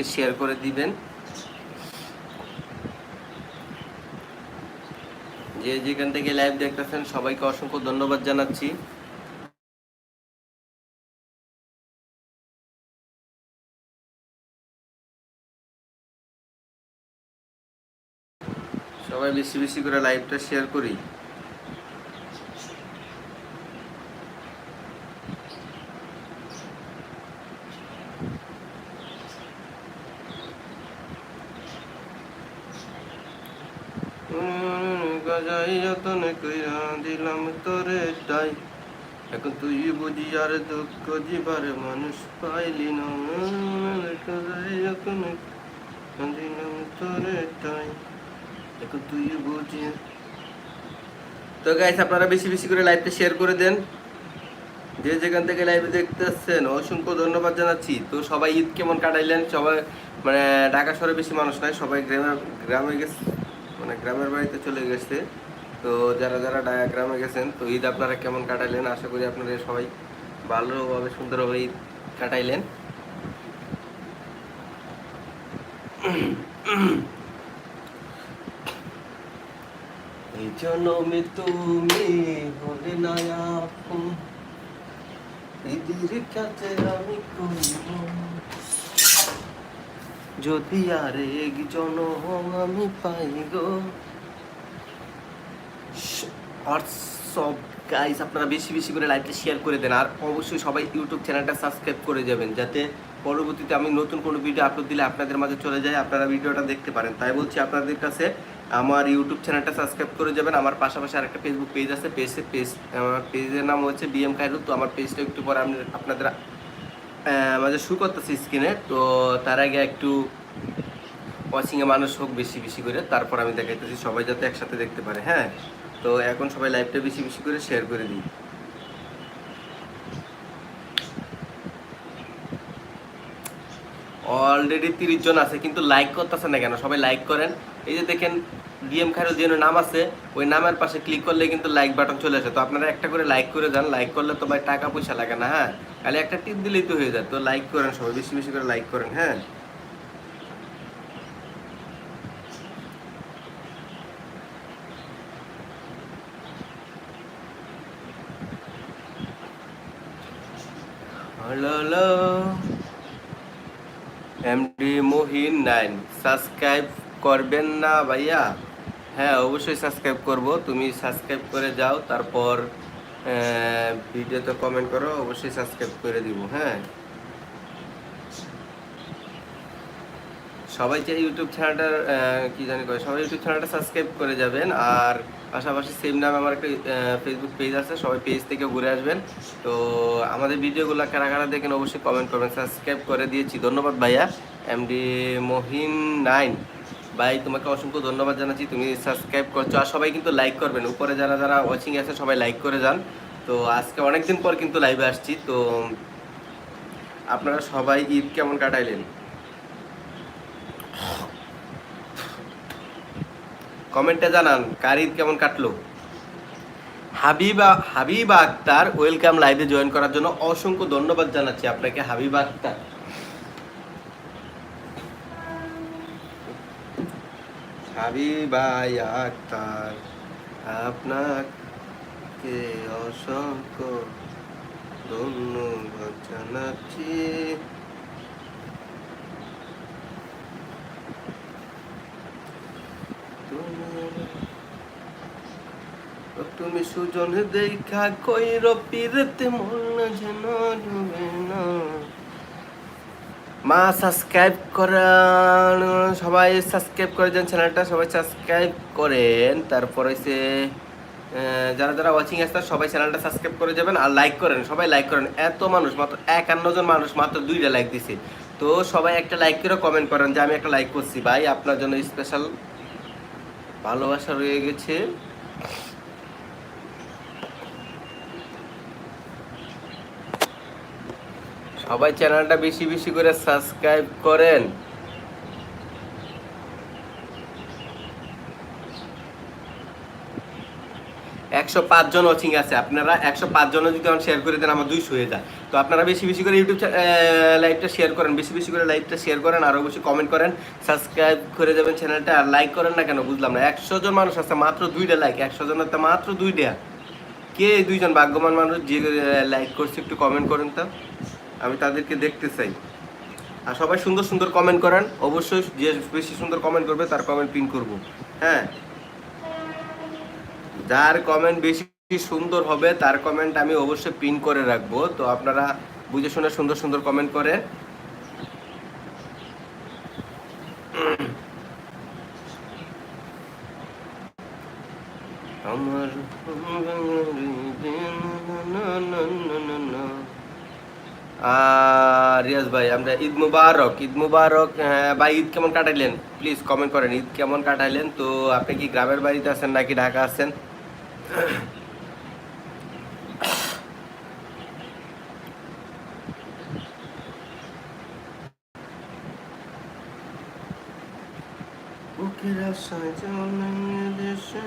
সবাইকে শেয়ার করে দিবেন। যে যেখান থেকে লাইভ দেখতেছেন, সবাইকে অসংখ্য ধন্যবাদ জানাচ্ছি। সবাই বেশি বেশি করে লাইভটা শেয়ার করি। গজাই যতন কইরা দিলাম তোরে তাই এখন তুই বুঝি আর দুঃখ জীবার মানুষ পাইলি না। গজাই যতন দিলাম তোরে তাই এখন তুই বুঝি তো গাইস আপনারা বেশি বেশি করে লাইভটা শেয়ার করে দেন। যে যেখান থেকে লাইভে দেখতেছেন, অসংখ্য ধন্যবাদ জানাচ্ছি। তো সবাই ঈদ কেমন কাটাইলেন? সবাই মানে ঢাকা শহরে বেশি মানুষ নাই, সবাই গ্রামে গ্রামে গেছে। মানে গ্রামের বাড়িতে চলে গেছে। তো যারা যারা ঢাকা গ্রামে গেছেন, তো ঈদ আপনারা কেমন কাটাইলেন আশা করি আপনারা সবাই ভালোভাবে, সুন্দরভাবে ঈদ কাটাইলেন। এই আমি করিব। যদি আর এক জনম আমি পাই গো। হোয়াটসঅ্যাপ গাইস আপনারা বেশি বেশি করে লাইভটা শেয়ার করে দেন, আর অবশ্যই সবাই ইউটিউব চ্যানেলটা সাবস্ক্রাইব করে যাবেন, যাতে পরবর্তীতে আমি নতুন কোনো ভিডিও আপলোড দিলে আপনাদের মাঝে চলে যায়, আপনারা ভিডিওটা দেখতে পারেন। তাই বলছি আপনাদের কাছে আমার ইউটিউব চ্যানেলটা সাবস্ক্রাইব করে যাবেন, আমার পাশাপাশি আরেকটা ফেসবুক পেজ আছে পেজে পেজ আমার পেজের নাম হচ্ছে বিএম খাইরুল তো আমার পেজটা একটু পরে আপনাদের মাঝে শু করতেছি স্ক্রিনে তো তার আগে একটু ওয়াচিংয়ে মানুষ হোক বেশি বেশি করে, তারপর আমি দেখাইতেছি সবাই যাতে একসাথে দেখতে পারে হ্যাঁ? তো এখন সবাই লাইভটা বেশি বেশি করে শেয়ার করে দিই। অলরেডি তিরিশ জন আছে, কিন্তু লাইক করতেছে না কেন? সবাই লাইক করেন। এই যে দেখেন ডিএম যে নাম আছে, ওই নামের পাশে ক্লিক করলে কিন্তু লাইক বাটন চলে আসে। তো আপনারা একটা করে লাইক করে যান। লাইক করলে তো ভাই টাকা পয়সা লাগে না হ্যাঁ? খালি একটা টিপ দিলেই তো হয়ে যায়। তো লাইক করেন সবাই, বেশি বেশি করে লাইক করেন হ্যাঁ? এমডি মহিন নাইন সাবস্ক্রাইব করবেন না ভাইয়া? হ্যাঁ অবশ্যই সাবস্ক্রাইব করব। তুমি সাবস্ক্রাইব করে যাও, তারপর ভিডিওতে কমেন্ট করো, অবশ্যই সাবস্ক্রাইব করে দিব হ্যাঁ। সবাই যে ইউটিউব চ্যানেলটার কি জানি করে সবাই ইউটিউব চ্যানেলটা সাবস্ক্রাইব করে যাবেন। আর পাশাপাশি সেম নামে আমার একটা ফেসবুক পেজ আছে, সবাই পেজ থেকে ঘুরে আসবেন। তো আমাদের ভিডিওগুলো কারা কারা দেখেন, অবশ্যই কমেন্ট করবেন। সাবস্ক্রাইব করে দিয়েছি। ধন্যবাদ ভাইয়া। এমডি মহিন নাইন ভাই, তোমাকে অসংখ্য ধন্যবাদ জানাচ্ছি, তুমি সাবস্ক্রাইব করছ। আর সবাই কিন্তু লাইক করবেন, উপরে যারা যারা ওয়াচিং আছে, সবাই লাইক করে যান। তো আজকে অনেকদিন পর কিন্তু লাইভে আসছি, তো আপনারা সবাই ঈদ কেমন কাটাইলেন? কমেন্টে জানান, কার ঈদ কেমন কাটলো? হাবিবা হাবিবা আক্তার ওয়েলকাম লাইভে জয়েন করার জন্য অসংখ্য ধন্যবাদ জানাচ্ছি আপনাকে, হাবিবা আক্তার। হাবিবা আক্তার আপনাকে অসংখ্য ধন্যবাদ জানাচ্ছি। তুমি- সুজন দেখা কইর পিরতে মন যেন ডুবে না। মা সাবস্ক্রাইব করেন। সবাই সাবস্ক্রাইব করে দেন চ্যানেলটা সবাই সাবস্ক্রাইব করেন। তারপর হচ্ছে যারা যারা ওয়াচিং আসতে সবাই চ্যানেলটা সাবস্ক্রাইব করে যাবেন আর লাইক করেন। সবাই লাইক করেন। এত মানুষ, মাত্র একান্ন জন মানুষ মাত্র দুইটা লাইক দিছে। তো সবাই একটা লাইক করে কমেন্ট করেন যে, আমি একটা লাইক করছি ভাই। আপনার জন্য স্পেশাল ভালোবাসা রয়ে গেছে। সবাই চ্যানেলটা বেশি বেশি করে সাবস্ক্রাইব করেন। একশো পাঁচ জন ওয়াচিং আছে। আপনারা একশো পাঁচ জন যদি আমার শেয়ার করে দেন, আমার দুইশো হয়ে যায়। তো আপনারা বেশি বেশি করে ইউটিউব লাইভটা শেয়ার করেন। বেশি বেশি করে লাইভটা শেয়ার করেন আর অবশ্যই কমেন্ট করেন। সাবস্ক্রাইব করে যাবেন চ্যানেলটা আর লাইক করেন না কেন? বুঝলাম না। একশো জন মানুষ আছে, মাত্র দুইটা লাইক একশো জনের মাত্র দুইটা। কে দুইজন ভাগ্যবান মানুষ যে লাইক করছে একটু কমেন্ট করেন তো। আমি তাদেরকে দেখতে চাই। আর সবাই সুন্দর সুন্দর কমেন্ট করেন। অবশ্যই যে বেশি সুন্দর কমেন্ট করবে, তার কমেন্ট পিন করব। হ্যাঁ? যার কমেন্ট বেশি সুন্দর হবে, তার কমেন্ট আমি অবশ্যই পিন করে রাখব। তো আপনারা বুঝে শুনে সুন্দর সুন্দর কমেন্ট করেন। আমার রিয়াজ ভাই, আমরা ঈদ মুবারক ঈদ মুবারক ভাই, ঈদ কেমন কাটাইলেন? প্লিজ কমেন্ট করেন, ঈদ কেমন কাটাইলেন? তো আপনি কি গ্রামের বাড়িতে আছেন নাকি ঢাকা আছেন? বুকের চলে দেশে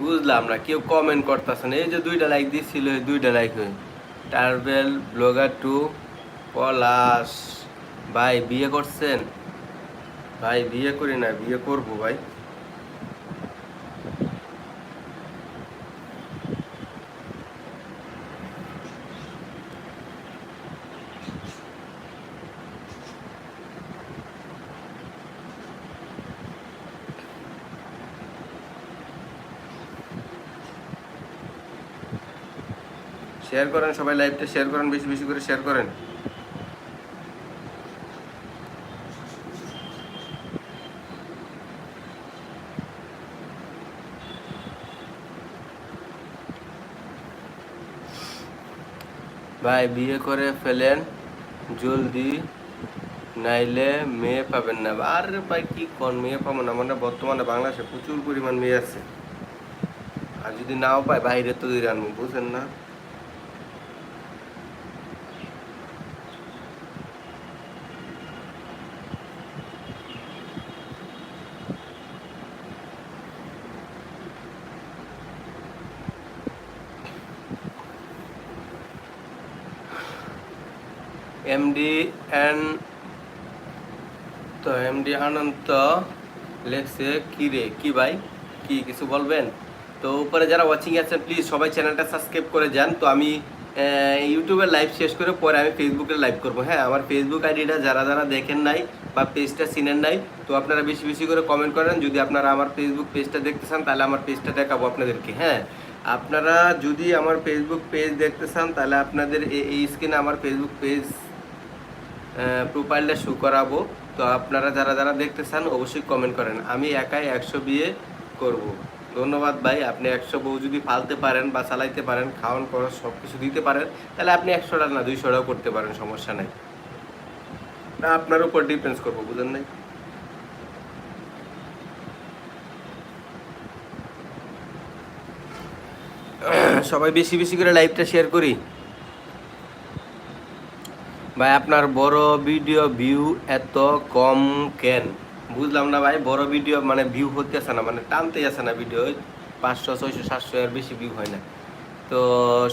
বুঝলাম না, কেউ কমেন্ট করতেছে না। এই যে দুইটা লাইক দিচ্ছিল এই দুইটা লাইক হয়ে টার্বেল ব্লগার টু পলাশ। ভাই, বিয়ে করছেন? ভাই, বিয়ে করি না, বিয়ে করব ভাই। শেয়ার করেন, সবাই লাইভটা শেয়ার করেন, বেশি বেশি করে শেয়ার করেন। ভাই, বিয়ে করে ফেলেন, জলদি, নাইলে মেয়ে পাবেন না। আর ভাই, কি কোন মেয়ে পাবো না? মানে বর্তমানে বাংলাদেশে প্রচুর পরিমাণ মেয়ে আছে। আর যদি নাও পায়, বাইরে তো আনব, বুঝেন না? এমডি এন্ড তো এমডি আনন্ত লেখছে, কি রে, কি ভাই? কি কিছু বলবেন? তো উপরে যারা ওয়াচিং আছেন প্লিজ সবাই চ্যানেলটা সাবস্ক্রাইব করে যান। তো আমি ইউটিউবে লাইভ শেষ করে পরে আমি ফেসবুকে লাইভ করব। হ্যাঁ আমার ফেসবুক আইডিটা যারা যারা দেখেন নাই বা পেজটা চিনেন নাই, তো আপনারা বেশি বেশি করে কমেন্ট করেন। যদি আপনারা আমার ফেসবুক পেজটা দেখতে চান, তাহলে আমার পেজটা দেখাবো আপনাদেরকে। হ্যাঁ আপনারা যদি আমার ফেসবুক পেজ দেখতে চান, তাহলে আপনাদের এই স্ক্রিনে আমার ফেসবুক পেজ প্রোফাইলটা শু করাবো। তো আপনারা যারা যারা দেখতে চান, অবশ্যই কমেন্ট করেন। আমি একাই একশো বিয়ে করব। ধন্যবাদ ভাই, আপনি একশো বউ যদি ফালতে পারেন বা চালাইতে পারেন, খাওয়ান খরচ সব কিছু দিতে পারেন, তাহলে আপনি একশোটা না, দুইশোটাও করতে পারেন, সমস্যা নেই। না, আপনার উপর ডিপেন্ডস করব বুঝেন নাই? সবাই বেশি বেশি করে লাইভটা শেয়ার করি। ভাই, আপনার বড় ভিডিও ভিউ এত কম কেন? বুঝলাম না ভাই, বড় ভিডিও মানে ভিউ হতেছে না মানে টানতেই আছে না ভিডিও পাঁচশো, ছয়শো, সাতশো এর বেশি ভিউ হয় না। তো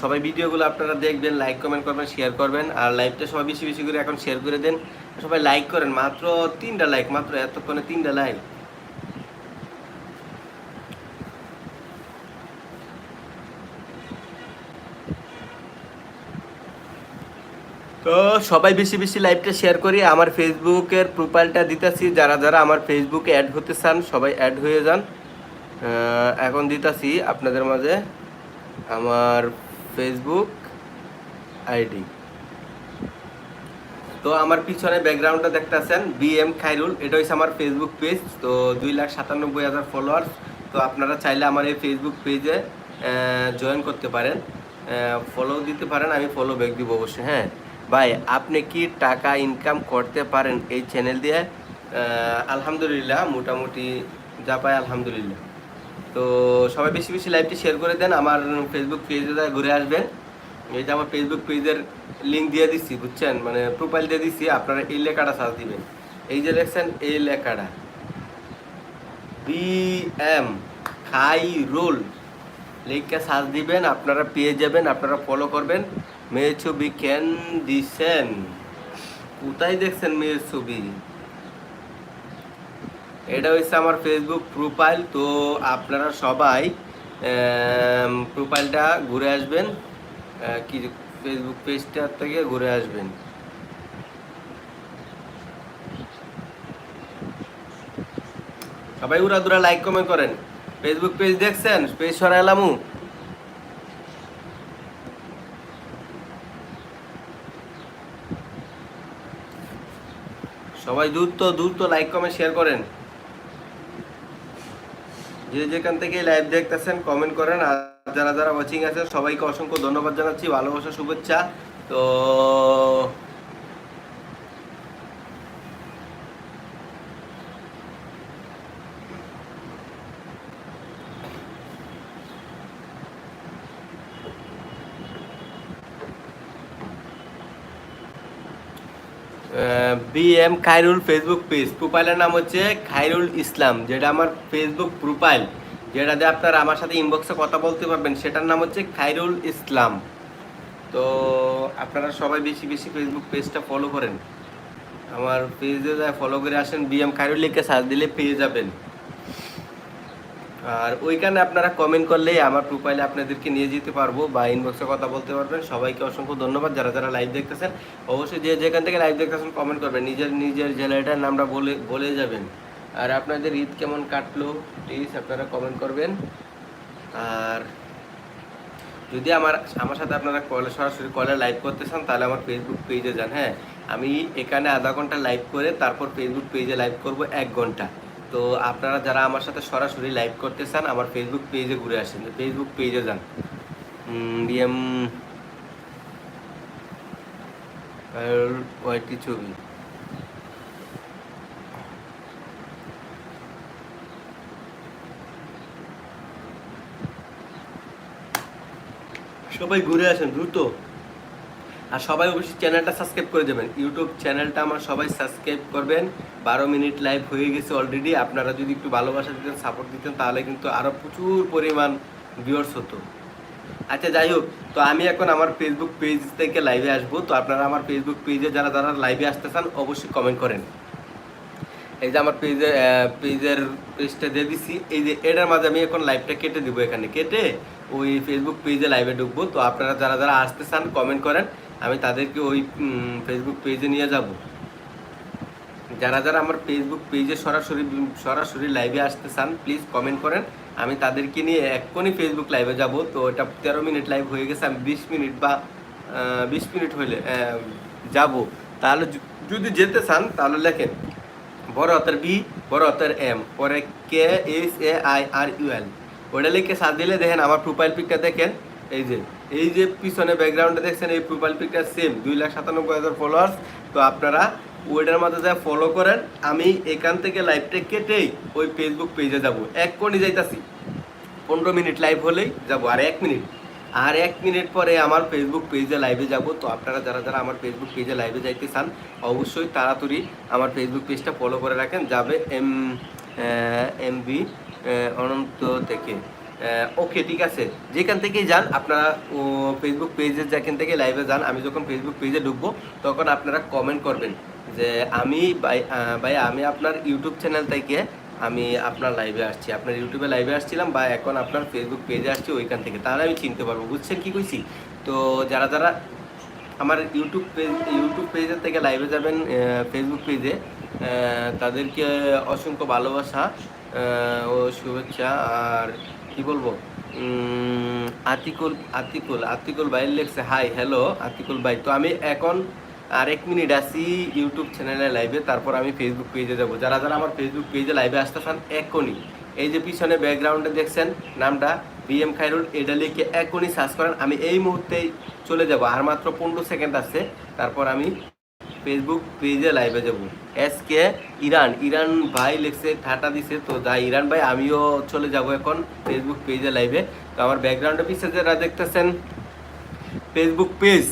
সবাই ভিডিওগুলো আপনারা দেখবেন লাইক কমেন্ট করবেন শেয়ার করবেন। আর লাইভটা সবাই বেশি বেশি করে এখন শেয়ার করে দেন। সবাই লাইক করেন, মাত্র তিনটা লাইক মাত্র এতক্ষণে তিনটা লাইক তো সবাই বেশি বেশি লাইভটা শেয়ার করি। আমার ফেসবুকের প্রোফাইলটা দিতেছি। যারা যারা আমার ফেসবুকে অ্যাড হতে চান, সবাই অ্যাড হয়ে যান। এখন দিতাছি আপনাদের মাঝে আমার ফেসবুক আইডি তো আমার পিছনে ব্যাকগ্রাউন্ডটা দেখতেছেন বি এম খাইরুল এটা হচ্ছে আমার ফেসবুক পেজ তো দুই লাখ সাতানব্বই হাজার ফলোয়ার্স তো আপনারা চাইলে আমার এই ফেসবুক পেজে জয়েন করতে পারেন। ফলো দিতে পারেন, আমি ফলো ব্যাক দিব অবশ্যই হ্যাঁ। ভাই, আপনি কি টাকা ইনকাম করতে পারেন এই চ্যানেল দিয়ে? আলহামদুলিল্লাহ, মোটামুটি যা পাই আলহামদুলিল্লাহ। তো সবাই বেশি বেশি লাইভটি শেয়ার করে দেন, আমার ফেসবুক পেজে ঘুরে আসবেন। এই যে আমার ফেসবুক পেজের লিঙ্ক দিয়ে দিচ্ছি বুঝছেন? মানে প্রোফাইল দিয়ে দিচ্ছি আপনারা এই লেখাটা সার্চ দিবেন। এই যে দেখছেন, এই লেখাটা। বি এম খাই রোল লিখে সার্চ দিবেন, আপনারা পেয়ে যাবেন, আপনারা ফলো করবেন। মেয়ের ছবি কেন দিছেন? কোথায় দেখছেন মেয়ের ছবি? এটা হচ্ছে আমার ফেসবুক প্রোফাইল তো আপনারা সবাই প্রোফাইলটা ঘুরে আসবেন কি ফেসবুক পেজটা থেকে ঘুরে আসবেন। সবাই উড়া দুরা লাইক কমেন্ট করেন। ফেসবুক পেজ দেখছেন? পেজ সরাইলামু সবাই দ্রুত দ্রুত লাইক কমেন্ট শেয়ার করেন। যে যেখান থেকে লাইভ দেখতেছেন কমেন্ট করেন। আর যারা যারা ওয়াচিং আছেন, সবাইকে অসংখ্য ধন্যবাদ জানাচ্ছি। ভালোবাসা, শুভেচ্ছা। তো B M Khairul Facebook page প্রোফাইলের নাম হচ্ছে খাইরুল ইসলাম, যেটা আমার ফেসবুক প্রোফাইল যেটা দিয়ে আপনারা আমার সাথে ইনবক্সে কথা বলতে পারবেন। সেটার নাম হচ্ছে খাইরুল ইসলাম। তো আপনারা সবাই বেশি বেশি ফেসবুক পেজটা ফলো করেন। আমার পেজে ফলো করে আসেন বি এম খাইরুল লিখে সার্চ দিলে পেয়ে যাবেন। আর ওইখানে আপনারা কমেন্ট করলেই আমার প্রোফাইলে আপনাদেরকে নিয়ে যেতে পারব বা ইনবক্সে কথা বলতে পারবেন। সবাইকে অসংখ্য ধন্যবাদ যারা যারা লাইভ দেখতেছেন। অবশ্যই যে যেখান থেকে লাইভ দেখতেছেন কমেন্ট করবেন। নিজের নিজের জেলাটার নামটা বলে বলে যাবেন। আর আপনাদের ঈদ কেমন কাটলো প্লিজ আপনারা কমেন্ট করবেন। আর যদি আমার আমার সাথে আপনারা কলে সরাসরি কলে লাইভ করতে চান, তাহলে আমার ফেসবুক পেজে যান হ্যাঁ। আমি এখানে আধা ঘণ্টা লাইভ করে তারপর ফেসবুক পেজে লাইভ করব এক ঘণ্টা। তো আপনারা যারা আমার সাথে সরাসরি লাইভ করতে চান, আমার ফেসবুক পেজে ঘুরে আসেন। ফেসবুক পেজে যান। ডিএম ওয়াইটি ছবি। সবাই ঘুরে আসেন, দ্রুত। আর সবাই অবশ্যই চ্যানেলটা সাবস্ক্রাইব করে দেবেন। ইউটিউব চ্যানেলটা আমার সবাই সাবস্ক্রাইব করবেন। বারো মিনিট লাইভ হয়ে গেছে অলরেডি আপনারা যদি একটু ভালোবাসা দিতেন সাপোর্ট দিতেন, তাহলে কিন্তু আরও প্রচুর পরিমাণ ভিউয়ার্স হতো। আচ্ছা যাই হোক, তো আমি এখন আমার ফেসবুক পেজ থেকে লাইভে আসব। তো আপনারা আমার ফেসবুক পেজে যারা যারা লাইভে আসতে চান, অবশ্যই কমেন্ট করেন। এই যে আমার পেজে পেজের পেজটা দিয়ে দিছি। এই যে এটার মাঝে আমি এখন লাইভটা কেটে দিব এখানে। কেটে ওই ফেসবুক পেজে লাইভে ঢুকবো। তো আপনারা যারা যারা আসতে চান কমেন্ট করেন। আমি তাদেরকে ওই ফেসবুক পেজে নিয়ে যাব। যারা যারা আমার ফেসবুক পেজে সরাসরি সরাসরি লাইভে আসতে চান প্লিজ কমেন্ট করেন। আমি তাদেরকে নিয়ে এক্ষুনি ফেসবুক লাইভে যাব। তো এটা তেরো মিনিট লাইভ হয়ে গেছে, আমি বিশ মিনিট বা বিশ মিনিট হইলে যাব। তাহলে যদি যেতে চান, তাহলে লেখেন, বড় হাতের বি বড় হাতের এম পরে K S A I R U L ওটা লিখে সাথ দিলে দেখেন, আমার প্রোফাইল পিকটা দেখেন, এই যে। এই যে পিছনে ব্যাকগ্রাউন্ডে দেখছেন, এই প্রোফাইল পিকটা সেম দুই লাখ সাতানব্বই হাজার ফলোয়ার্স তো আপনারা ওইটার মধ্যে যা ফলো করেন, আমি এখান থেকে লাইভটা কেটেই ওই ফেসবুক পেজে যাব। এক কোণে যাইতাছি। পনেরো মিনিট লাইভ হলেই যাব, আর এক মিনিট। আর এক মিনিট পরে আমার ফেসবুক পেজে লাইভে যাব। তো আপনারা যারা যারা আমার ফেসবুক পেজে লাইভে যাইতে চান, অবশ্যই তাড়াতাড়ি আমার ফেসবুক পেজটা ফলো করে রাখেন। যাবে এম এম বি অনন্ত থেকে। ওকে ঠিক আছে। যেখান থেকেই যান, আপনারা ফেসবুক পেজে যেখান থেকে লাইভে যান, আমি যখন ফেসবুক পেজে ঢুকবো, তখন আপনারা কমেন্ট করবেন যে, আমি ভাই আমি আপনার ইউটিউব চ্যানেল থেকে আমি আপনার লাইভে আসছি। আপনার ইউটিউবে লাইভে আসছিলাম বা এখন আপনার ফেসবুক পেজে আসছি ওইখান থেকে। তাহলে আমি চিনতে পারব। বুঝছেন কী কইছি? তো যারা যারা আমার ইউটিউব পেজ ইউটিউব পেজের থেকে লাইভে যাবেন ফেসবুক পেজে তাদেরকে অসংখ্য ভালোবাসা ও শুভেচ্ছা আর কি বলব? আতিকুল আতিকুল আতিকুল ভাই লেখছে, হাই, হ্যালো, আতিকুল ভাই। তো আমি এখন আর এক মিনিট আসি ইউটিউব চ্যানেলে লাইভে, তারপর আমি ফেসবুক পেজে যাব। যারা যারা আমার ফেসবুক পেজে লাইভে আসতে চান এখনই এই যে পিছনে ব্যাকগ্রাউন্ডে দেখছেন, নামটা বি এম খাইরুল এটা লিখে এখনই সার্চ করেন। আমি এই মুহূর্তেই চলে যাব, আর মাত্র পনেরো সেকেন্ড আছে। তারপর আমি ফেসবুক পেজে লাইভে যাব। এস কে ইরান ইরান ভাই লিখছে, ঠাটা দিছে, তো যা ইরান ভাই, আমিও চলে যাব এখন ফেসবুক পেজে লাইভে তো আমার ব্যাকগ্রাউন্ডে পিছিয়ে যারা দেখতেছেন ফেসবুক পেজ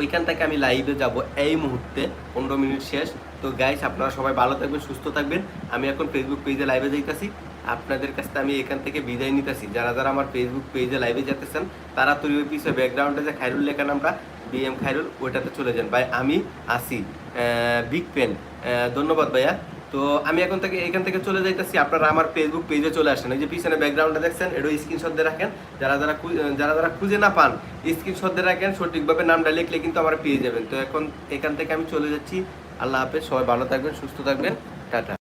ওইখান থেকে আমি লাইভে যাব এই মুহূর্তে, পনেরো মিনিট শেষ। তো গাইস আপনারা সবাই ভালো থাকবেন, সুস্থ থাকবেন। আমি এখন ফেসবুক পেজে লাইভে যাইতেছি। আপনাদের কাছ আমি এখান থেকে বিদায় নিতেছি। যারা যারা আমার ফেসবুক পেজে লাইভে যেতেছেন, তারা তৈরি পিছিয়ে ব্যাকগ্রাউন্ডে যে খাইরুল লেখা নামটা বিএম খাইরুল ওইটাতে চলে যান। ভাই, আমি আসি বিগ পেন ধন্যবাদ ভাইয়া। তো আমি এখন থেকে, এখান থেকে চলে যাইতেছি। আপনারা আমার ফেসবুক পেজে চলে আসেন। এই যে পিছনে ব্যাকগ্রাউন্ডে দেখছেন এটা স্ক্রিনশট দিয়ে রাখেন। যারা যারা যারা যারা খুঁজে না পান স্ক্রিনশট দিয়ে রাখেন। সঠিকভাবে নামটা লিখলে কিন্তু আমার পেয়ে যাবেন। তো এখন এখান থেকে আমি চলে যাচ্ছি। আল্লাহ হাফেজ, সবাই ভালো থাকবেন, সুস্থ থাকবেন। টাটা।